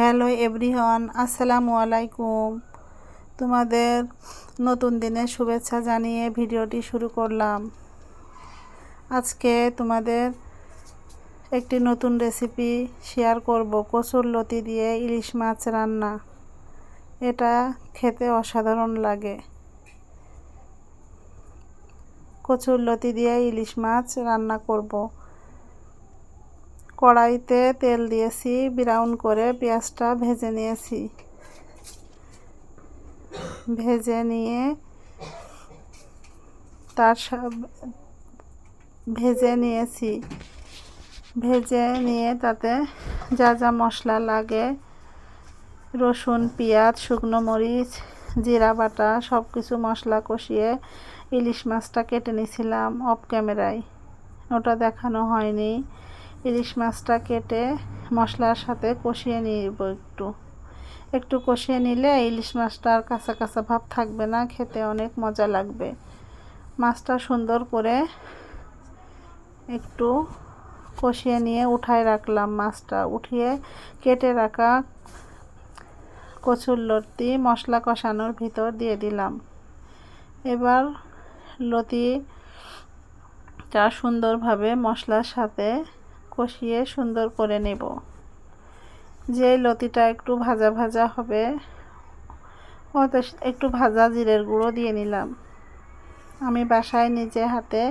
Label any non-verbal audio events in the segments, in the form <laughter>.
Hello everyone, আসসালামু আলাইকুম। তোমাদের নতুন দিনের শুভেচ্ছা জানিয়ে ভিডিওটি শুরু করলাম। আজকে তোমাদের একটি নতুন রেসিপি শেয়ার করব, কচুর লতি দিয়ে ইলিশ মাছ রান্না। এটা খেতে অসাধারণ লাগে। কচুর লতি দিয়ে ইলিশ মাছ রান্না করব। কড়াইতে তেল দিয়েছি, ব্রাউন করে পেঁয়াজটা ভেজে নিয়েছি। ভেজে নিয়ে তার ভেজে নিয়েছি। ভেজে নিয়ে তাতে যা যা মশলা লাগে, রসুন, পেঁয়াজ, শুকনো মরিচ, জিরা বাটা সব কিছু মশলা কষিয়ে ইলিশ মাছটা কেটে নিয়েছিলাম অফ ক্যামেরায়। ওটা দেখানো হয়নি। ইলিশ মাছটা কেটে মশলার সাথে কষিয়ে নিব একটু। একটু কষিয়ে নিলে ইলিশ মাছটা আর কাঁচা কাঁচা ভাব থাকবে না, খেতে অনেক মজা লাগবে। মাছটা সুন্দর করে একটু কষিয়ে নিয়ে উঠায় রাখলাম মাছটা। উঠিয়ে কেটে রাখা কচুর লতি, মশলা কষানোর ভিতর দিয়ে দিলাম। এবার লতিটা সুন্দরভাবে মশলার সাথে কষিয়ে সুন্দর করে নেব। যে লতিটা একটু ভাজা ভাজা হবে ওতে একটু ভাজা জিরের গুঁড়ো দিয়ে নিলাম। আমি বাসায় নিজে হাতে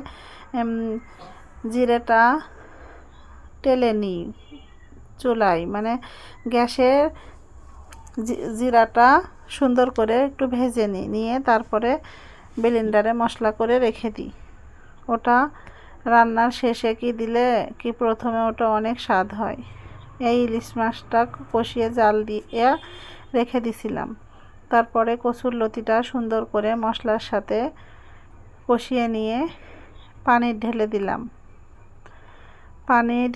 জিরেটা টেলে নিই চুলাই মানে গ্যাসের জিরাটা সুন্দর করে একটু ভেজে নিই। নিয়ে তারপরে ব্লেন্ডারে মশলা করে রেখে দিই। ওটা রান্নার শেষে কি দিলে কি প্রথমে ওটা অনেক স্বাদ হয়? এই ইলিশ মাছটা কষিয়ে জাল দিয়ে রেখে দিছিলাম। তারপরে কচুর লতিটা সুন্দর করে মশলার সাথে কষিয়ে নিয়ে পানির ঢেলে দিলাম। পানির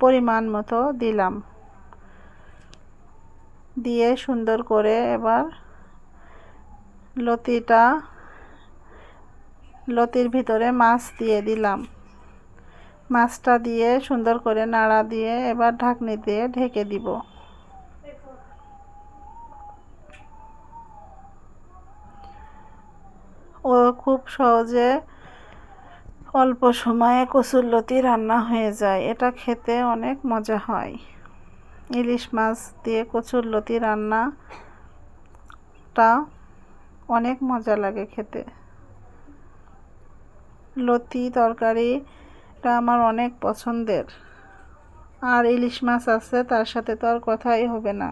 পরিমাণ মতো দিলাম। দিয়ে সুন্দর করে এবার লতিটা লতির ভিতরে মাছ দিয়ে দিলাম। মাছটা দিয়ে সুন্দর করে নাড়া দিয়ে এবার ঢাকনি দিয়ে ঢেকে দিব। ও খুব সহজে অল্প সময়ে কচুরলতি রান্না হয়ে যায়। এটা খেতে অনেক মজা হয়। ইলিশ মাছ দিয়ে কচুরলতি রান্নাটা অনেক মজা লাগে খেতে। লতি তরকারিটা আমার অনেক পছন্দের। আর ইলিশ মাছ আছে, তার সাথে তো আর কথাই হবে না।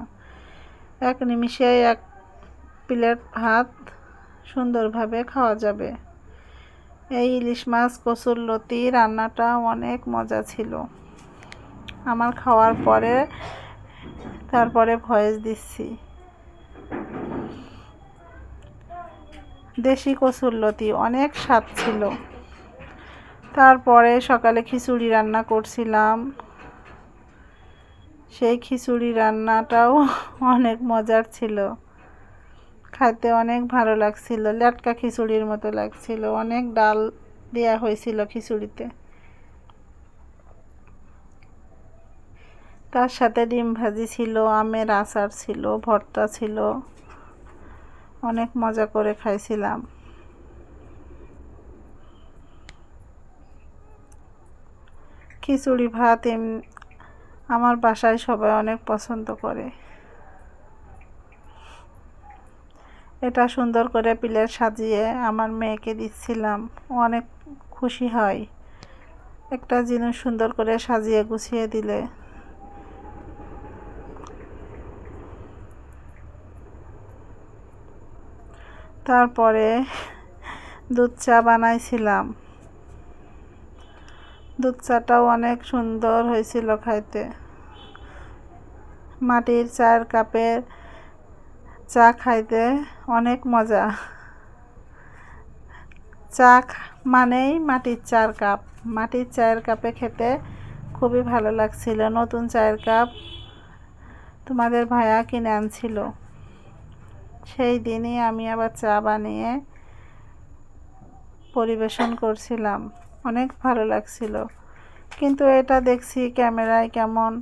এক নিমিষে এক প্লেট ভাত সুন্দরভাবে খাওয়া যাবে। এই ইলিশ মাছ, কচুর লতি রান্নাটা অনেক মজা ছিল। আমার খাওয়ার পরে, তারপরে ভয়েস দিচ্ছি। দেশি কচুর লতি অনেক স্বাদ ছিল। তারপরে সকালে খিচুড়ি রান্না করছিলাম। সেই খিচুড়ি রান্নাটাও <laughs> অনেক মজার ছিল। খাইতে অনেক ভালো লাগছিল, লেটকা খিচুড়ির মতো লাগছিল, অনেক ডাল দেওয়া হয়েছিল খিচুড়িতে। তার সাথে ডিম ভাজি ছিল, আমের আচার ছিল, ভর্তা ছিল, অনেক মজা করে খাইছিলাম। খিচুড়ি, ভাত আমার বাসায় সবাই অনেক পছন্দ করে। এটা সুন্দর করে প্লেট সাজিয়ে আমার মেয়েকে দিচ্ছিলাম। অনেক খুশি হয়। একটা জিনিস সুন্দর করে সাজিয়ে গুছিয়ে দিলে। তারপরে দুধ চা বানাইছিলাম। দুধ চাটাও অনেক সুন্দর হয়েছিল খাইতে। মাটির চায়ের কাপের চা খাইতে অনেক মজা। চা মানেই মাটির চার কাপ। মাটির চায়ের কাপে খেতে খুবই ভালো লাগছিল। নতুন চায়ের কাপ তোমাদের ভাইয়া কিনে আনছিল। সেই দিনই আমি আবার চা বানিয়ে পরিবেশন করছিলাম। অনেক ভালো লাগছিল। কিন্তু এটা দেখছি ক্যামেরায় কেমন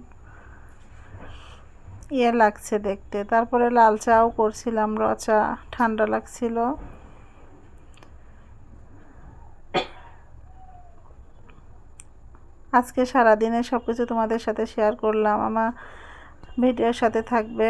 ইয়ে লাগছে দেখতে। তারপরে লাল চাও করছিলাম, র চা, ঠান্ডা লাগছিল। আজকে সারাদিনে সব কিছু তোমাদের সাথে শেয়ার করলাম। আমার ভিডিওর সাথে থাকবে।